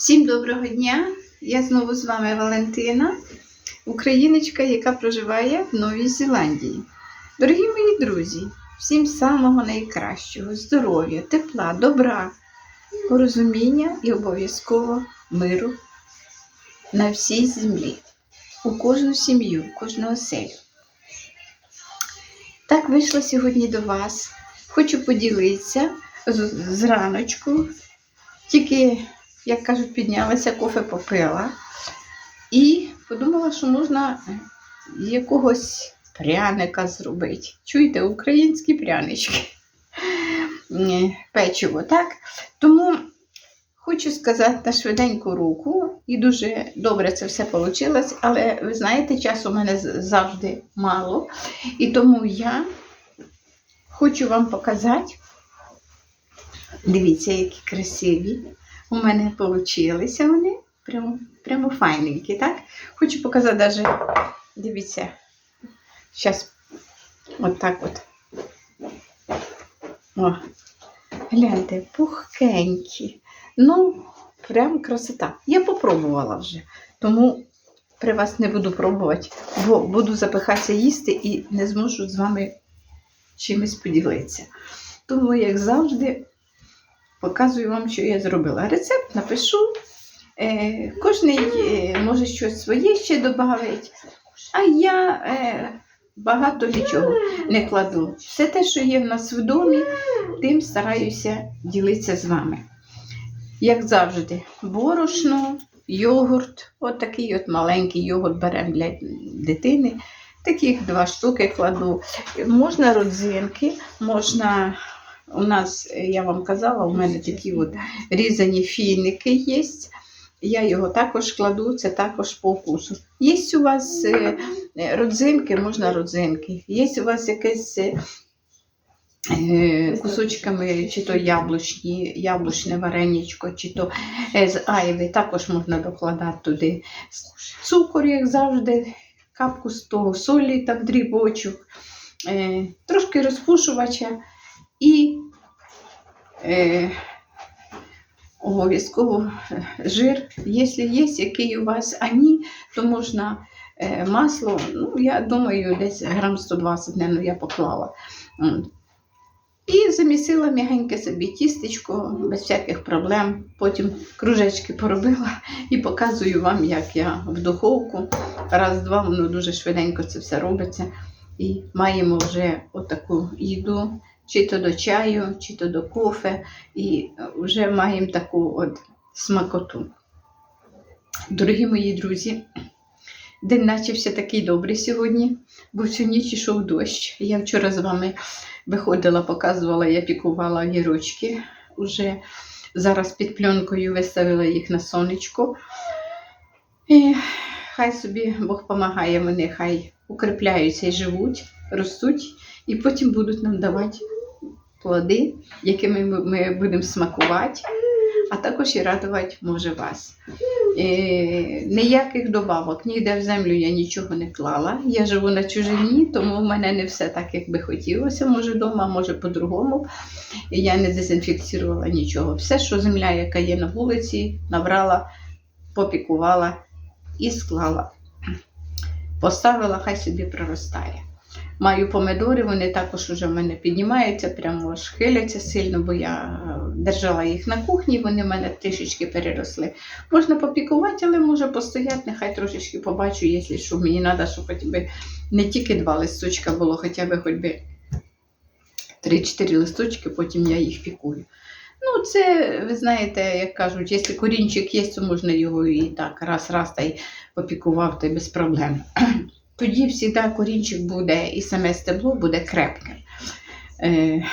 Всім доброго дня! Я знову з вами Валентина, україночка, яка проживає в Новій Зеландії. Дорогі мої друзі, всім самого найкращого, здоров'я, тепла, добра, порозуміння і обов'язково миру на всій землі, у кожну сім'ю, в кожну оселю. Так вийшла сьогодні до вас. Хочу поділитися з раночку. Тільки як кажуть, піднялася, кофе попила. І подумала, що можна якогось пряника зробити. Чуєте, українські прянички. Печиво, так? Тому хочу сказати на швиденьку руку, і дуже добре це все вийшло, але ви знаєте, часу у мене завжди мало. І тому я хочу вам показати. Дивіться, які красиві у мене получилися вони. Прямо, прямо файненькі, так? Хочу показати даже, дивіться, зараз от так от. О, гляньте, пухкенькі. Ну, прям красота. Я попробувала вже, тому при вас не буду пробувати, бо буду запихатися їсти і не зможу з вами чимось поділитися. Тому, як завжди, показую вам, що я зробила. Рецепт напишу. Е, е, може щось своє ще додати. А я е, багато нічого не кладу. Все те, що є в нас в домі, тим стараюся ділитися з вами. Як завжди, борошно, йогурт. От от маленький йогурт беремо для дитини. Таких два штуки кладу. Можна родзинки, можна у нас, е, я вам казала, у мене такі от різані фіники є. Я його також кладу, це також по вкусу. Є у вас е, е, родзинки, можна родзинки. Є у вас якесь кусочками, чи то яблучні, яблучне вареничко, чи то з айви, також можна докладати туди. Цукор, як завжди, капку з того солі, так дрібочок, трошки розпушувача і е, обов'язково жир. Якщо є, який у вас, а ні, то можна е, масло, ну, я думаю, десь грам 120, наверное, я поклала. І замісила м'ягеньке собі тістечко без всяких проблем. Потім кружечки поробила і показую вам, як я в духовку. Раз-два, воно дуже швиденько це все робиться. І маємо вже отаку їду, чи то до чаю, чи то до кофе, і вже маємо таку от смакоту. Дорогі мої друзі, день начався такий добрий сьогодні, бо всю ніч ішов дощ. Я вчора з вами виходила, показувала, я пікувала гірочки. Уже зараз під пленкою виставила їх на сонечко. І хай собі Бог допомагає, вони хай укріпляються і живуть, ростуть, і потім будуть нам давати плоди, якими ми- будемо смакувати, а також і радувати може вас. Е, ніяких добавок, ніде в землю я нічого не клала. Я живу на чужині, тому в мене не все так, як би хотілося. Може вдома, може по-другому. Я не дезінфікувала нічого. Все, що земля, яка є на вулиці, набрала, попікувала і склала. Поставила, хай собі проростає. Маю помидори, вони також уже в мене піднімаються, прямо аж сильно, бо я е, держала їх на кухні, вони в мене трішечки переросли. Можна попікувати, але може постояти, нехай трошечки побачу, якщо що мені треба, щоб хоч би не тільки два листочка було, хоча б хоч би 3-4 листочки, потім я їх пікую. Ну, це, ви знаєте, як кажуть, якщо корінчик є, то можна його і так раз-раз та й попікував, то й без проблем. Тоді завжди корінчик буде і саме стебло буде крепке. Е,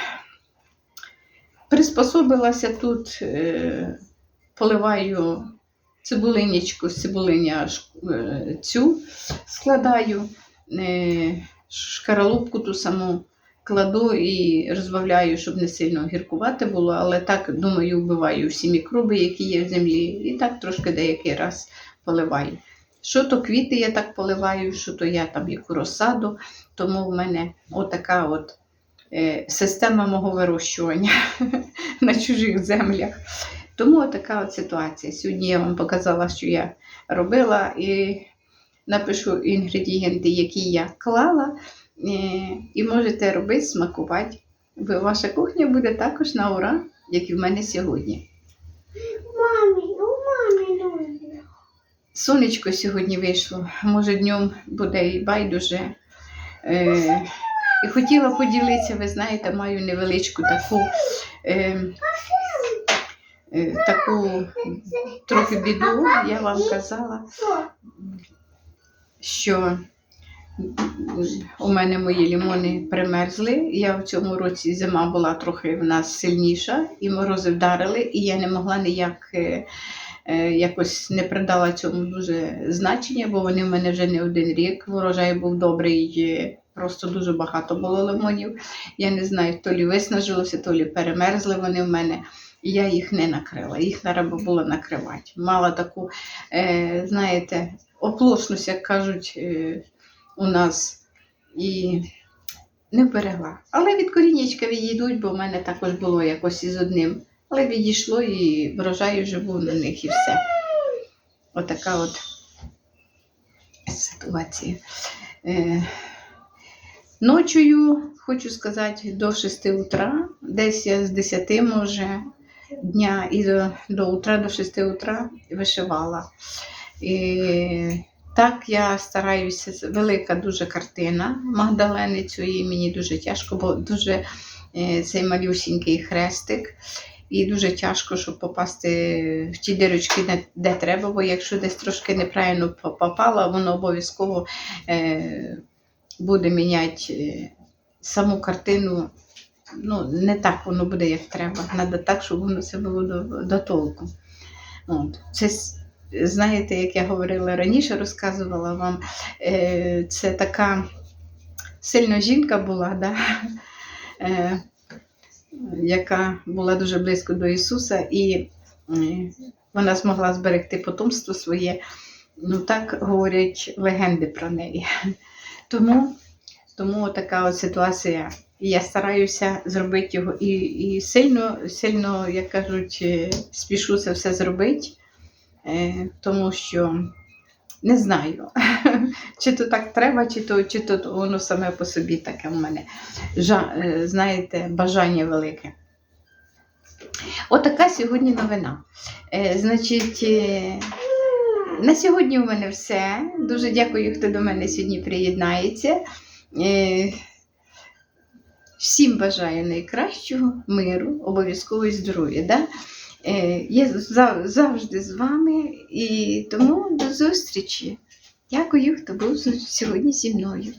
приспособилася тут, е, поливаю цибулинічку, цибулиня е, цю складаю, шкаралупку ту саму кладу і розбавляю, щоб не сильно гіркувати було, але так, думаю, вбиваю всі мікроби, які є в землі, і так трошки деякий раз поливаю. Що то квіти я так поливаю, що то я там яку розсаду, тому в мене отака от е, система мого вирощування на чужих землях. Тому така от ситуація. Сьогодні я вам показала, що я робила, і напишу інгредієнти, які я клала, е, і можете робити, смакувати. Ваша кухня буде також на ура, як і в мене сьогодні. Мамі, у мамі дуже. Сонечко сьогодні вийшло, може днем буде і байдуже. Е, і хотіла поділитися, ви знаєте, маю невеличку таку, е, е, таку трохи біду, я вам казала, що у мене мої лімони примерзли. Я в цьому році зима була трохи в нас сильніша, і морози вдарили, і я не могла ніяк е, якось не придала цьому дуже значення, бо вони в мене вже не один рік. Урожай був добрий, е, просто дуже багато було лимонів. Я не знаю, то лі виснажилося, то лі перемерзли вони в мене. І я їх не накрила, їх треба було накривати. Мала таку, е, знаєте, оплошність, як кажуть е, у нас, і не вберегла. Але від корінечка відійдуть, бо в мене також було якось із одним. Але відійшло і врожай вже був на них і все. Отака от ситуація. Е, ночою, хочу сказати, до 6 утра, десь я з 10 може дня і до, до утра, до 6 утра вишивала. І так я стараюся, велика дуже картина Магдалени цієї мені дуже тяжко, бо дуже е, цей малюсінький хрестик. І дуже тяжко, щоб попасти в ті дирочки, де, треба, бо якщо десь трошки неправильно по- попало, воно обов'язково е, буде міняти е, саму картину. Ну, не так воно буде, як треба. Треба так, щоб воно це було до, до толку. От. Це, знаєте, як я говорила раніше, розказувала вам, е, це така сильна жінка була, да? е, яка була дуже близько до Ісуса, і вона змогла зберегти потомство своє. Ну, так говорять легенди про неї. Тому, тому така от ситуація. І я стараюся зробити його і, і сильно, сильно, як кажуть, е, спішу це все зробити, е, тому що не знаю, чи то так треба, чи то, чи то воно саме по собі таке в мене. Жа, е, знаєте, бажання велике. Отака сьогодні новина. Е, значить, е, на сьогодні у мене все. Дуже дякую, хто до мене сьогодні приєднається. Всім бажаю найкращого миру, обов'язково здоров'я. Да? Е, Я зав- завжди з вами і тому до зустрічі. Дякую, хто був сьогодні зі мною.